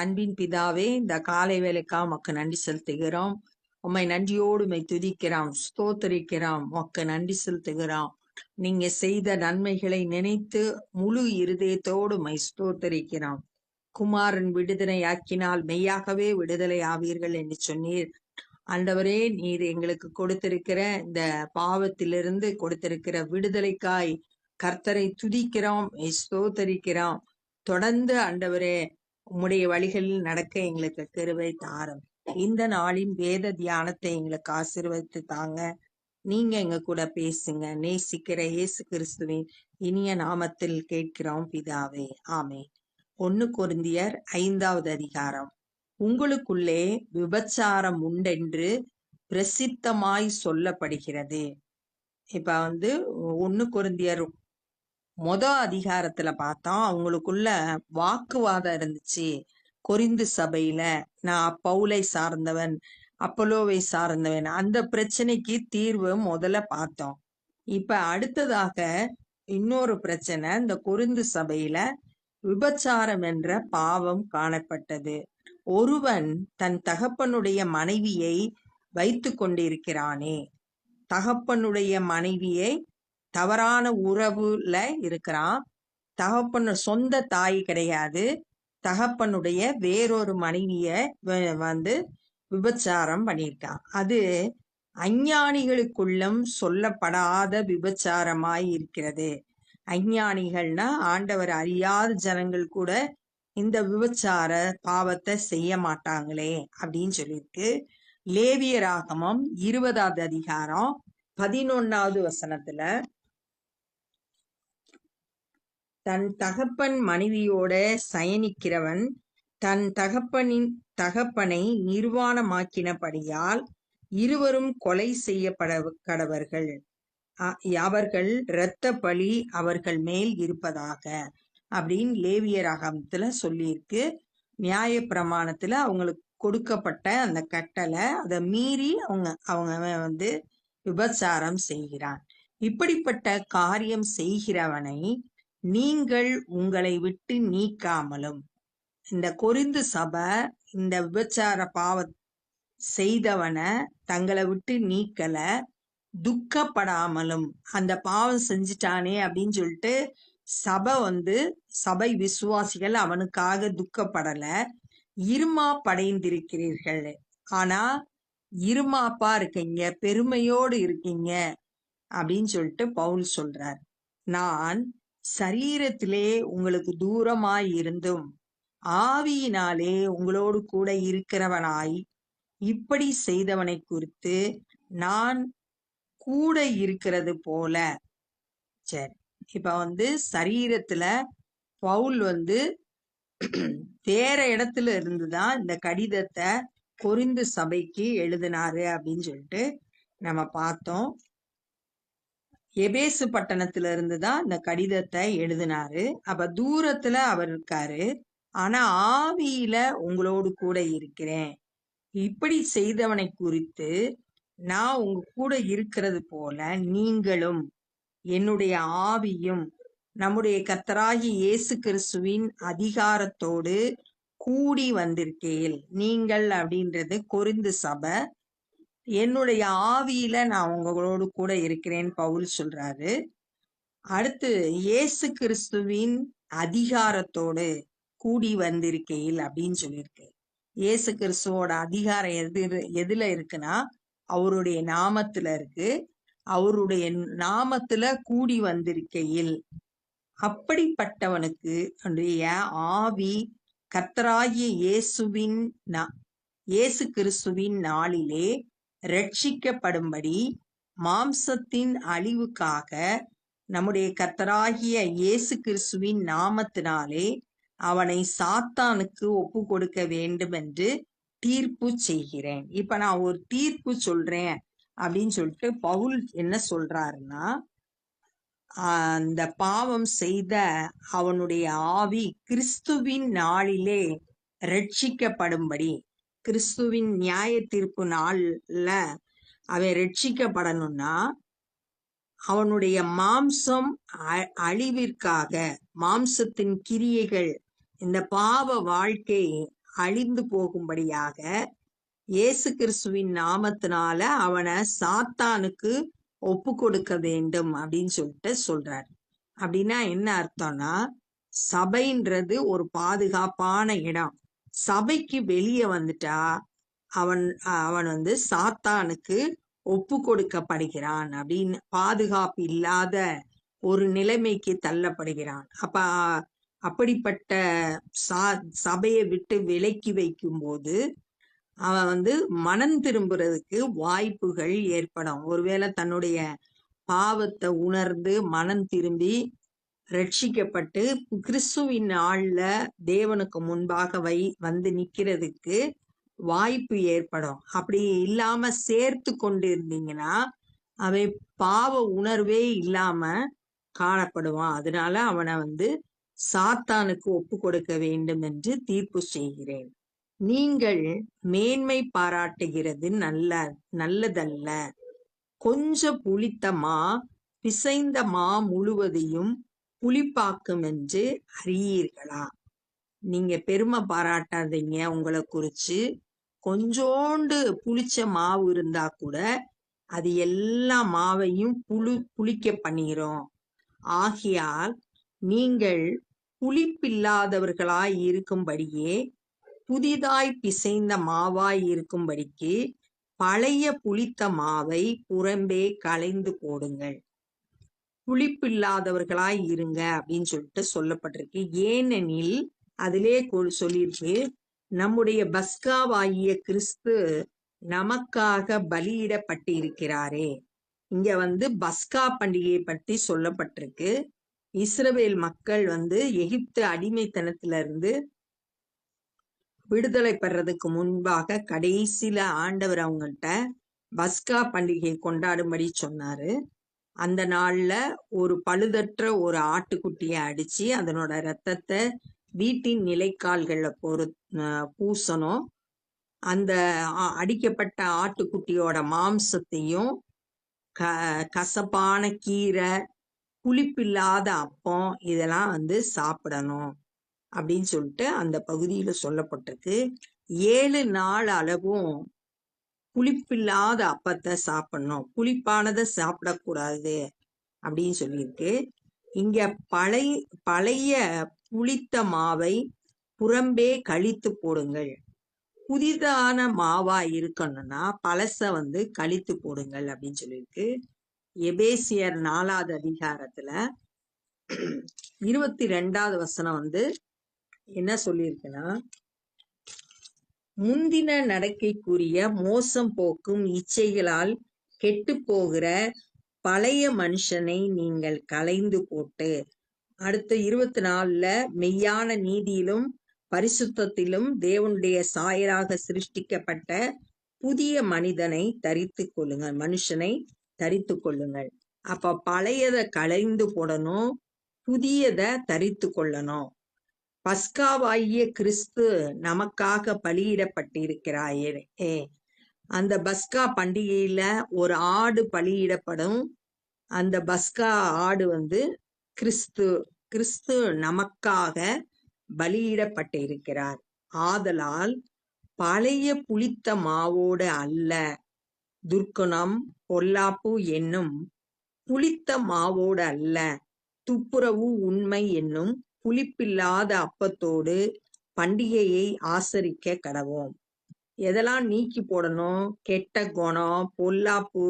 அன்பின் பிதாவே இந்த காலை வேலைக்கா உமக்கு நன்றி செலுத்துகிறோம். உம்மை நன்றியோடு உமை துதிக்கிறோம் ஸ்தோத்தரிக்கிறோம். உமக்கு நன்றி செலுத்துகிறோம். நீங்க செய்த நன்மைகளை நினைத்து முழு இருதயத்தோடு உமை ஸ்தோத்தரிக்கிறோம். குமாரன் விடுதலை ஆக்கினால் மெய்யாகவே விடுதலை ஆவீர்கள் என்று சொன்னீர். ஆண்டவரே நீர் எங்களுக்கு கொடுத்திருக்கிற இந்த பாவத்திலிருந்து கொடுத்திருக்கிற விடுதலைக்காய் கர்த்தரை துதிக்கிறோம் ஸ்தோத்தரிக்கிறோம். தொடர்ந்து ஆண்டவரே உம்முடைய வழிகளில் நடக்க எங்களுக்கு கிருபை தாரம். இந்த நாளின் வேத தியானத்தை எங்களுக்கு ஆசீர்வதித்து தாங்க. நீங்க எங்க கூட பேசுங்க. நேசிக்கிற இயேசு கிறிஸ்துவின் இனிய நாமத்தில் கேட்கிறோம் பிதாவே. ஆமே ஒன்னு குருந்தியர் ஐந்தாவது அதிகாரம். உங்களுக்குள்ளே விபச்சாரம் உண்டென்று பிரசித்தமாய் சொல்லப்படுகிறது. இப்ப வந்து ஒன்னு குருந்தியர் மொத அதிகாரத்துல பார்த்தோம் அவங்களுக்குள்ள வாக்குவாதம் இருந்துச்சு. கொரிந்து சபையில நான் பவுலை சார்ந்தவன் அப்பலோவை சார்ந்தவன். அந்த பிரச்சனைக்கு தீர்வு முதல்ல பார்த்தோம். இப்ப அடுத்ததாக இன்னொரு பிரச்சனை இந்த கொரிந்து சபையில விபச்சாரம் என்ற பாவம் காணப்பட்டது. ஒருவன் தன் தகப்பனுடைய மனைவியை வைத்து கொண்டிருக்கிறானே. தகப்பனுடைய மனைவியை தவறான உறவுல இருக்கிறான். தகப்பன் சொந்த தாய் கிடையாது. தகப்பனுடைய வேறொரு மனைவிய வ- வந்து விபச்சாரம் பண்ணியிருக்கான். அது அஞ்ஞானிகளுக்குள்ளும் சொல்லப்படாத விபச்சாரமாய் இருக்கிறது. அஞ்ஞானிகள்னா ஆண்டவர் அறியாத ஜனங்கள் கூட இந்த விபச்சார பாவத்தை செய்ய மாட்டாங்களே அப்படின்னு சொல்லியிருக்கு. லேவியராகமம் இருபதாவது அதிகாரம் பதினொன்னாவது வசனத்துல தன் தகப்பன் மனைவியோட சயனிக்கிறவன் தன் தகப்பனின் தகப்பனை நிர்வாணமாக்கினபடியால் இருவரும் கொலை செய்யப்பட கடவர்கள். அ- அவர்கள் இரத்த பழி அவர்கள் மேல் இருப்பதாக அப்படின்னு லேவியராகமத்துல சொல்லியிருக்கு. நியாய பிரமாணத்துல அவங்களுக்கு கொடுக்கப்பட்ட அந்த கட்டளை அதை மீறி அவங்க அவங்க வந்து விபச்சாரம் செய்கிறான். இப்படிப்பட்ட காரியம் செய்கிறவனை நீங்கள் உங்களை விட்டு நீக்காமலும். இந்த கொரிந்து சபை இந்த விபச்சார பாவ செய்தவனை தங்களை விட்டு நீக்கல துக்கப்படாமலும். அந்த பாவம் செஞ்சிட்டானே அப்படின்னு சொல்லிட்டு சபை வந்து சபை விசுவாசிகள் அவனுக்காக துக்கப்படல. இருமா படைந்திருக்கிறீர்கள். ஆனா இருமாப்பா இருக்கீங்க பெருமையோடு இருக்கீங்க அப்படின்னு சொல்லிட்டு பவுல் சொல்றார். நான் சரீரத்திலே உங்களுக்கு தூரமாய் இருந்தும் ஆவியினாலே உங்களோடு கூட இருக்கிறவனாய் இப்படி செய்தவனை குறித்து நான் கூட இருக்கிறது போல. சரி இப்ப வந்து சரீரத்துல பவுல் வந்து வேற இடத்துல இருந்துதான் இந்த கடிதத்தை கொரிந்து சபைக்கு எழுதினாரு அப்படின்னு சொல்லிட்டு நம்ம பார்த்தோம். எபேசு பட்டணத்துல இருந்து தான் இந்த கடிதத்தை எழுதினாரு. அப்ப தூரத்துல அவர் இருக்காரு. ஆனா ஆவியில உங்களோடு கூட இருக்கிறேன். இப்படி செய்தவனை குறித்து நான் உங்க கூட இருக்கிறது போல நீங்களும் என்னுடைய ஆவியும் நம்முடைய கர்த்தராகிய இயேசு கிறிஸ்துவின் அதிகாரத்தோடு கூடி வந்திருக்கேல் நீங்கள் அப்படின்றது கொரிந்து சபை என்னுடைய ஆவியில நான் உங்களோடு கூட இருக்கிறேன் பவுல் சொல்றாரு. அடுத்து இயேசு கிறிஸ்துவின் அதிகாரத்தோடு கூடி வந்திருக்கையில் அப்படின்னு சொல்லியிருக்கு. இயேசு கிறிஸ்துவோட அதிகாரம் எது எதுல இருக்குன்னா அவருடைய நாமத்துல இருக்கு. அவருடைய நாமத்துல கூடி வந்திருக்கையில். அப்படிப்பட்டவனுக்கு ஆவி கத்தராகிய இயேசுவின் நா- இயேசு கிறிஸ்துவின் நாளிலே ரட்சிக்கப்படும்படி மாம்சத்தின் அழிவுக்காக நம்முடைய கர்த்தராகிய இயேசு கிறிஸ்துவின் நாமத்தினாலே அவனை சாத்தானுக்கு ஒப்பு கொடுக்க வேண்டும் என்று தீர்ப்பு செய்கிறேன். இப்ப நான் ஒரு தீர்ப்பு சொல்றேன் அப்படின்னு சொல்லிட்டு பவுல் என்ன சொல்றாருன்னா அந்த பாவம் செய்த அவனுடைய ஆவி கிறிஸ்துவின் நாளிலே ரட்சிக்கப்படும்படி கிறிஸ்துவின் நியாய தீர்ப்பு நாள்ல அவன் ரட்சிக்கப்படணும்னா அவனுடைய மாம்சம் அ- அழிவிற்காக மாம்சத்தின் கிரியைகள் இந்த பாவ வாழ்க்கை அழிந்து போகும்படியாக இயேசு கிறிஸ்துவின் நாமத்தினால அவனை சாத்தானுக்கு ஒப்பு கொடுக்க வேண்டும் அப்படின்னு சொல்லிட்டு சொல்றாரு. அப்படின்னா என்ன அர்த்தம்னா சபைன்றது ஒரு பாதுகாப்பான இடம். சபைக்கு வெளியே வந்துட்டா அவன் அவன் வந்து சாத்தானுக்கு ஒப்பு கொடுக்கப்படுகிறான் அப்படின்னு பாதுகாப்பு இல்லாத ஒரு நிலைமைக்கு தள்ளப்படுகிறான். அப்ப அப்படிப்பட்ட சா சபையை விட்டு விலக்கி வைக்கும்போது அவன் வந்து மனம் திரும்புறதுக்கு வாய்ப்புகள் ஏற்படும். ஒருவேளை தன்னுடைய பாவத்தை உணர்ந்து மனம் திரும்பி ரட்சிக்கப்பட்டு கிறிஸ்துவின் நாள்ல தேவனுக்கு முன்பாக வை வந்து நிக்கிறதுக்கு வாய்ப்பு ஏற்படும். அப்படி இல்லாம சேர்த்து கொண்டு இருந்தீங்கன்னா அவன் பாவ உணர்வே இல்லாம காணப்படுவான். அதனால அவனை வந்து சாத்தானுக்கு ஒப்பு கொடுக்க வேண்டும் என்று தீர்ப்பு செய்கிறேன். நீங்கள் மேன்மை பாராட்டுகிறது நல்ல நல்லதல்ல. கொஞ்சம் புளித்த மா பிசைந்த மா முழுவதையும் புளிப்பாக்கும் என்று அறியீர்களா? நீங்க பெருமை பாராட்டாதீங்க உங்களை குறிச்சு. கொஞ்சோண்டு புளிச்ச மாவு இருந்தா கூட அது எல்லா மாவையும் புளி புளிக்க பண்ணிரும். ஆகையால் நீங்கள் புளிப்பில்லாதவர்களாய் இருக்கும்படியே புதிதாய் பிசைந்த மாவாய் இருக்கும்படிக்கு பழைய புளித்த மாவை புறம்பே களைந்து போடுங்கள். புளிப்பில்லாதவர்களாய் இருங்க அப்படின்னு சொல்லிட்டு சொல்லப்பட்டிருக்கு. ஏனெனில் அதிலே சொல்லியிருக்கு நம்முடைய பஸ்காவாகிய கிறிஸ்து நமக்காக பலியிடப்பட்டு இருக்கிறாரே இங்க வந்து பஸ்கா பண்டிகையை பற்றி சொல்லப்பட்டிருக்கு. இஸ்ரவேல் மக்கள் வந்து எகிப்து அடிமைத்தனத்துல இருந்து விடுதலை பெறதுக்கு முன்பாக கடைசியில ஆண்டவர் அவங்கள்ட்ட பஸ்கா பண்டிகையை கொண்டாடும்படி சொன்னாரு. அந்த நாள்ல ஒரு பழுதற்ற ஒரு ஆட்டுக்குட்டியை அடிச்சு அதனோட ரத்தத்தை வீட்டின் நிலைக்கால்களில் பொறு பூசணும். அந்த அடிக்கப்பட்ட ஆட்டுக்குட்டியோட மாம்சத்தையும் க கசப்பான கீரை புளிப்பில்லாத அப்பம் இதெல்லாம் வந்து சாப்பிடணும் அப்படின்னு சொல்லிட்டு அந்த பகுதியில் சொல்லப்பட்டிருக்கு. ஏழு நாள் அளவும் புளிப்பில்லாத அப்பத்தை சாப்பிடணும். புளிப்பானதை சாப்பிடக்கூடாது அப்படின்னு சொல்லியிருக்கு இங்க பழைய பழைய புளித்த மாவை புறம்பே கழித்து போடுங்கள். புதிதான மாவா இருக்கணும்னா பழச வந்து கழித்து போடுங்கள் அப்படின்னு சொல்லியிருக்கு. எபேசியர் நாலாவது அதிகாரத்துல இருபத்தி ரெண்டாவது வசனம் வந்து என்ன சொல்லியிருக்குன்னா முந்தின நடக்கைக்குரிய மோசம் போக்கும் இச்சைகளால் கெட்டு போகிற பழைய மனுஷனை நீங்கள் கலைந்து போட்டு அடுத்த இருபத்தி நாலுல மெய்யான நீதியிலும் பரிசுத்தத்திலும் தேவனுடைய சாயராக சிருஷ்டிக்கப்பட்ட புதிய மனிதனை தரித்து கொள்ளுங்கள் மனுஷனை தரித்து கொள்ளுங்கள். அப்ப பழையதை கலைந்து போடணும் புதியதை தரித்து கொள்ளணும். பஸ்காவாகிய கிறிஸ்து நமக்காக பலியிடப்பட்டிருக்கிறாயே. ஏ அந்த பஸ்கா பண்டிகையில ஒரு ஆடு பலியிடப்படும். அந்த பஸ்கா ஆடு வந்து கிறிஸ்து கிறிஸ்து நமக்காக பலியிடப்பட்டிருக்கிறார். ஆதலால் பழைய புளித்த மாவோடு அல்ல துர்க்குணம் பொல்லாப்பு என்னும் புளித்த மாவோடு அல்ல துப்புரவு உண்மை என்னும் புளிப்பில்லாத அப்பத்தோடு பண்டிகையை ஆசரிக்க கடவோம். எதெல்லாம் நீக்கி போடணும்? கெட்ட குணம் பொல்லாப்பு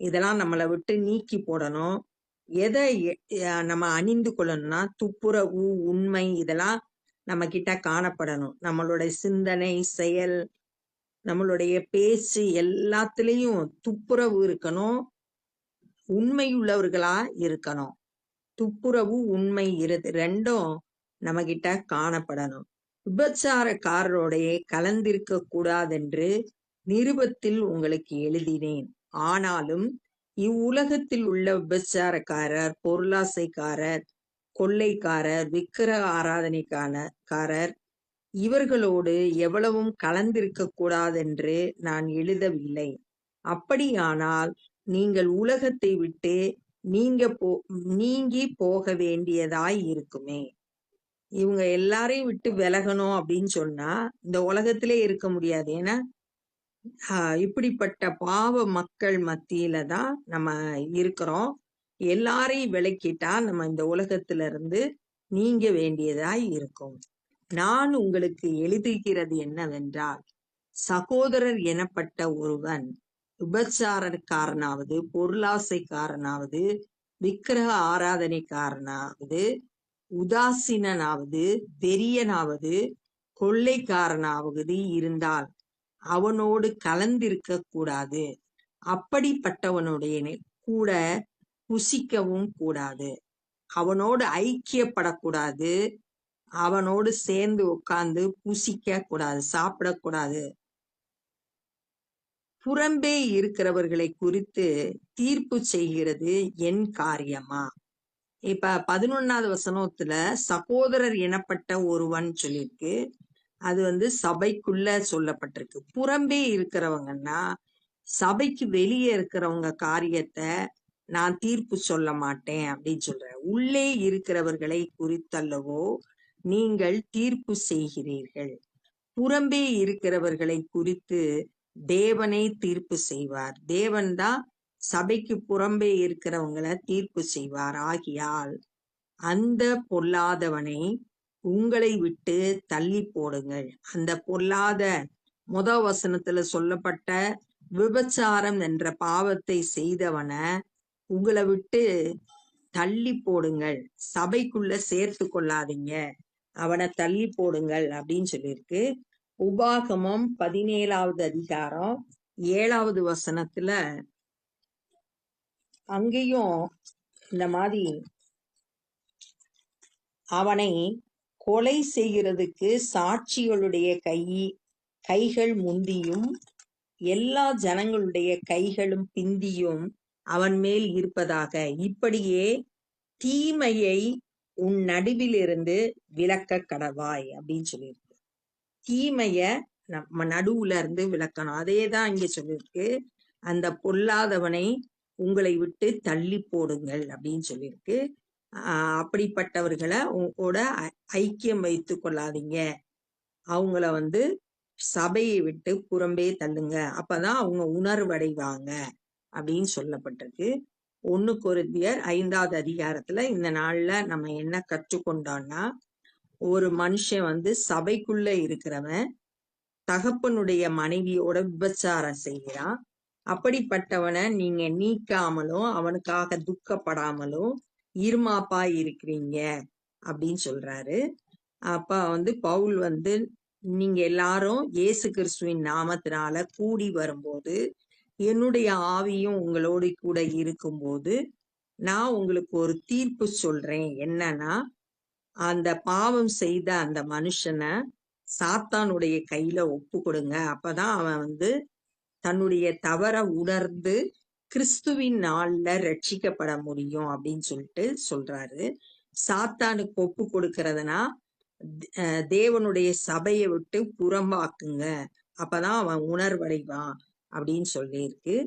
இதெல்லாம் நம்மளை விட்டு நீக்கி போடணும். எதை நம்ம அணிந்து கொள்ளணும்னா துப்புரவு உண்மை இதெல்லாம் நம்ம கிட்ட காணப்படணும். நம்மளுடைய சிந்தனை செயல் நம்மளுடைய பேச்சு எல்லாத்துலேயும் துப்புரவு இருக்கணும். உண்மையுள்ளவர்களா இருக்கணும். துப்புரவு உண்மை இரு ரெண்டும் நம்ம கிட்ட காணப்படணும். விபச்சாரக்காரரோடைய கலந்திருக்க கூடாதென்று நிருபத்தில் உங்களுக்கு எழுதினேன். ஆனாலும் இவ்வுலகத்தில் உள்ள விபச்சாரக்காரர் பொருளாசைக்காரர் கொள்ளைக்காரர் விக்கிர ஆராதனைக்காரர் இவர்களோடு எவ்வளவும் கலந்திருக்க கூடாதென்று நான் எழுதவில்லை. அப்படியானால் நீங்கள் உலகத்தை விட்டு நீங்க போ நீங்கி போக வேண்டியதாய் இருக்குமே. இவங்க எல்லாரையும் விட்டு விலகணும் அப்படின்னு சொன்னா இந்த உலகத்திலே இருக்க முடியாது. ஏன்னா இப்படிப்பட்ட பாவ மக்கள் மத்தியில தான் நம்ம இருக்கிறோம். எல்லாரையும் விலக்கிட்டா நம்ம இந்த உலகத்துல இருந்து நீங்க வேண்டியதாய் இருக்கும். நான் உங்களுக்கு எழுதுகிறது என்னவென்றால் சகோதரர் எனப்பட்ட ஒருவன் விபச்சாரக்காரனாவது பொருளாசைக்காரனாவது விக்கிரக ஆராதனைக்காரனாவது உதாசீனனாவது வெறியனாவது கொள்ளைக்காரனாவது இருந்தால் அவனோடு கலந்திருக்க கூடாது அப்படிப்பட்டவனுடைய கூட புசிக்கவும் கூடாது. அவனோடு ஐக்கியப்படக்கூடாது. அவனோடு சேர்ந்து உட்கார்ந்து புசிக்க கூடாது சாப்பிடக்கூடாது. புறம்பே இருக்கிறவர்களை குறித்து தீர்ப்பு செய்கிறது என் காரியமா? இப்ப பதினொன்னாவது வசனத்துல சகோதரர் எனப்பட்ட ஒருவன் சொல்லியிருக்கு. அது வந்து சபைக்குள்ள சொல்லப்பட்டிருக்கு. புறம்பே இருக்கிறவங்கன்னா சபைக்கு வெளியே இருக்கிறவங்க காரியத்தை நான் தீர்ப்பு சொல்ல மாட்டேன் அப்படின்னு சொல்றேன் உள்ளே இருக்கிறவர்களை குறித்தல்லவோ நீங்கள் தீர்ப்பு செய்கிறீர்கள். புறம்பே இருக்கிறவர்களை குறித்து தேவனை தீர்ப்பு செய்வார். தேவன் தான் சபைக்கு புறம்பே இருக்கிறவங்களை தீர்ப்பு செய்வார். ஆகியால் அந்த பொல்லாதவனை உங்களை விட்டு தள்ளி போடுங்கள். அந்த பொல்லாத முத வசனத்துல சொல்லப்பட்ட விபச்சாரம் என்ற பாவத்தை செய்தவனை உங்களை விட்டு தள்ளி போடுங்கள். சபைக்குள்ள சேர்த்து கொள்ளாதீங்க. அவனை தள்ளி போடுங்கள் அப்படின்னு சொல்லியிருக்கு. உபாகமம் பதினேழாவது அதிகாரம் ஏழாவது வசனத்துல அங்கேயும் இந்த மாதிரி அவனை கொலை செய்கிறதுக்கு சாட்சிகளுடைய கை கைகள் முந்தியும் எல்லா ஜனங்களுடைய கைகளும் பிந்தியும் அவன் மேல் இருப்பதாக. இப்படியே தீமையை உன் நடுவிலிருந்து விலக்க கடவாய் அப்படின்னு சொல்லியிருக்கு தீமைய நம்ம நடுவுல இருந்து விளக்கணும். அதே தான் இங்க சொல்லியிருக்கு. அந்த பொல்லாதவனை உங்களை விட்டு தள்ளி போடுங்கள் அப்படின்னு சொல்லியிருக்கு. ஆஹ் அப்படிப்பட்டவர்களை உங்களோட ஐ- ஐக்கியம் வைத்து கொள்ளாதீங்க. அவங்கள வந்து சபையை விட்டு புறம்பே தள்ளுங்க. அப்பதான் அவங்க உணர்வடைவாங்க அப்படின்னு சொல்லப்பட்டிருக்கு. ஒன்னு குருந்தியர் ஐந்தாவது அதிகாரத்துல இந்த நாள்ல நம்ம என்ன கற்றுக்கொண்டோம்னா ஒரு மனுஷன் வந்து சபைக்குள்ள இருக்கிறவன் தகப்பனுடைய மனைவியோட விபச்சாரம் செய்கிறான். அப்படிப்பட்டவனை நீங்க நீக்காமலும் அவனுக்காக துக்கப்படாமலும் இருமாப்பா இருக்கிறீங்க அப்படின்னு சொல்றாரு. அப்ப வந்து பவுல் வந்து நீங்க எல்லாரும் இயேசு கிறிஸ்துவின் நாமத்தினால கூடி வரும்போது என்னுடைய ஆவியும் உங்களோடு கூட இருக்கும்போது நான் உங்களுக்கு ஒரு தீர்ப்பு சொல்றேன். என்னன்னா அந்த பாவம் செய்த அந்த மனுஷனை சாத்தானுடைய கையில ஒப்பு கொடுங்க அப்பதான் அவன் வந்து தன்னுடைய தவற உணர்ந்து கிறிஸ்துவின் நாள்ல ரட்சிக்கப்பட முடியும் அப்படின்னு சொல்லிட்டு சொல்றாரு. சாத்தானுக்கு ஒப்பு கொடுக்கறதுனா அஹ் தேவனுடைய சபையை விட்டு புறம்பாக்குங்க. அப்பதான் அவன் உணர்வடைவான் அப்படின்னு சொல்லியிருக்கு.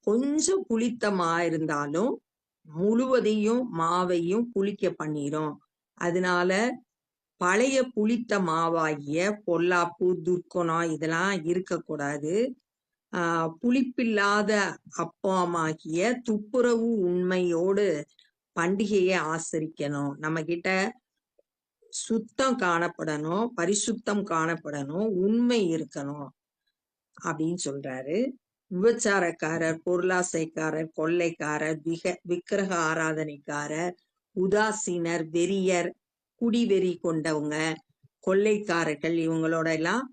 கொஞ்சம் புளித்தமா இருந்தாலும் முழுவதையும் மாவையும் புளிக்க பண்ணிரும். அதனால பழைய புளித்த மாவாகிய பொல்லாப்பு துர்க்குணம் இதெல்லாம் இருக்கக்கூடாது. ஆஹ் புளிப்பில்லாத அப்பமாகிய துப்புரவு உண்மையோடு பண்டிகையை ஆசரிக்கணும். நம்ம கிட்ட சுத்தம் காணப்படணும் பரிசுத்தம் காணப்படணும் உண்மை இருக்கணும் அப்படின்னு சொல்றாரு. விபச்சாரக்காரர் பொருளாசைக்காரர் கொள்ளைக்காரர் விக விக்கிரக ஆராதனைக்காரர் உதாசீனர் வெறியர் குடிவெறி கொண்டவங்க கொள்ளைக்காரர்கள் இவங்களோட எல்லாம்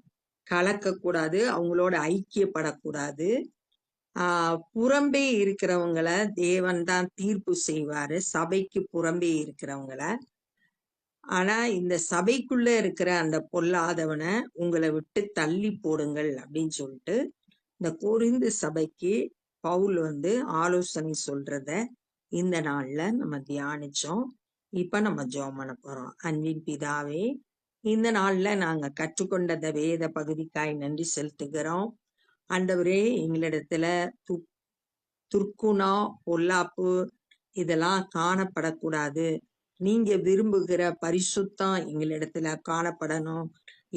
கலக்கக்கூடாது அவங்களோட ஐக்கியப்படக்கூடாது. ஆஹ் புறம்பே இருக்கிறவங்கள தேவன் தான் தீர்ப்பு செய்வாரு. சபைக்கு புறம்பே இருக்கிறவங்கள. ஆனா இந்த சபைக்குள்ள இருக்கிற அந்த பொல்லாதவனை உங்களை விட்டு தள்ளி போடுங்கள் அப்படின்னு சொல்லிட்டு இந்த கொரிந்து சபைக்கு பவுல் வந்து ஆலோசனை சொல்றத இந்த நாள்ல நம்ம தியானிச்சோம். இப்ப நம்ம ஜோம் பண்ண போறோம். அன்பின் பிதாவே இந்த நாள்ல நாங்க கற்றுக்கொண்டத வேத பகுதிக்காய் நன்றி செலுத்துகிறோம். ஆண்டவரே எங்களிடத்துல து துர்க்குணம் பொல்லாப்பு இதெல்லாம் காணப்படக்கூடாது. நீங்க விரும்புகிற பரிசுத்தம் எங்களிடத்துல காணப்படணும்.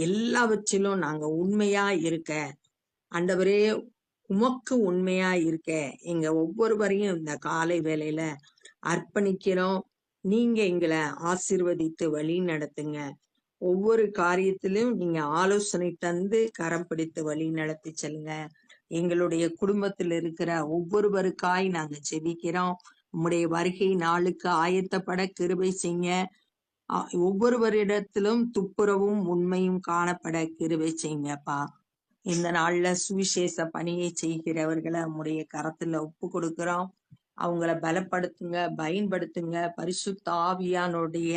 எல்லாவற்றிலும் நாங்க உண்மையா இருக்க. ஆண்டவரே உமக்கு உண்மையா இருக்க. எங்க ஒவ்வொருவரையும் இந்த காலை வேலையில அர்ப்பணிக்கிறோம். நீங்க எங்களை ஆசிர்வதித்து வழி நடத்துங்க. ஒவ்வொரு காரியத்திலும் நீங்க ஆலோசனை தந்து கரம் பிடித்து வழி நடத்தி செல்லுங்க. எங்களுடைய குடும்பத்தில் இருக்கிற ஒவ்வொருவருக்காய் நாங்க ஜெபிக்கிறோம். உம்முடைய வருகை நாளுக்கு ஆயத்தப்பட கிருபை செய்ய ஒவ்வொருவரிடத்திலும் துப்புரவும் உண்மையும் காணப்பட கிருபை செய்யுங்கப்பா. இந்த நாள்ல சுவிசேஷ பணியை செய்கிறவர்களை உம்முடைய கரத்துல ஒப்பு கொடுக்கிறோம். அவங்கள பலப்படுத்துங்க பயன்படுத்துங்க. பரிசுத்த ஆவியானுடைய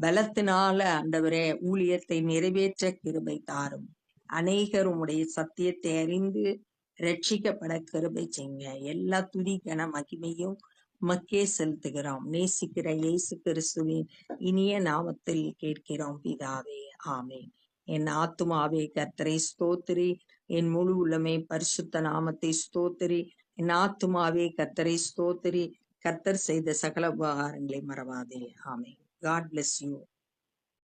பலத்தினால அந்தவரே ஊழியத்தை நிறைவேற்ற கிருபை தாரும். அநேகர் உம்முடைய சத்தியத்தை அறிந்து ரட்சிக்கப்பட கிருபை செய்யுங்க. எல்லா துதி கன மகிமையும் மக்கே செலுத்துகிறோம். நேசிக்கிற இயேசு கிறிஸ்துவின் இனிய நாமத்தில் கேட்கிறோம். பிதாவே ஆமேன். என் ஆத்துமாவே கர்த்தரை ஸ்தோத்திரி. என் முழு உள்ளமே பரிசுத்த நாமத்தை ஸ்தோத்திரி. என் ஆத்துமாவே கர்த்தரை ஸ்தோத்திரி. கர்த்தர் செய்த சகல உபகாரங்களை மறவாதே. ஆமே காட் பிளஸ் யூ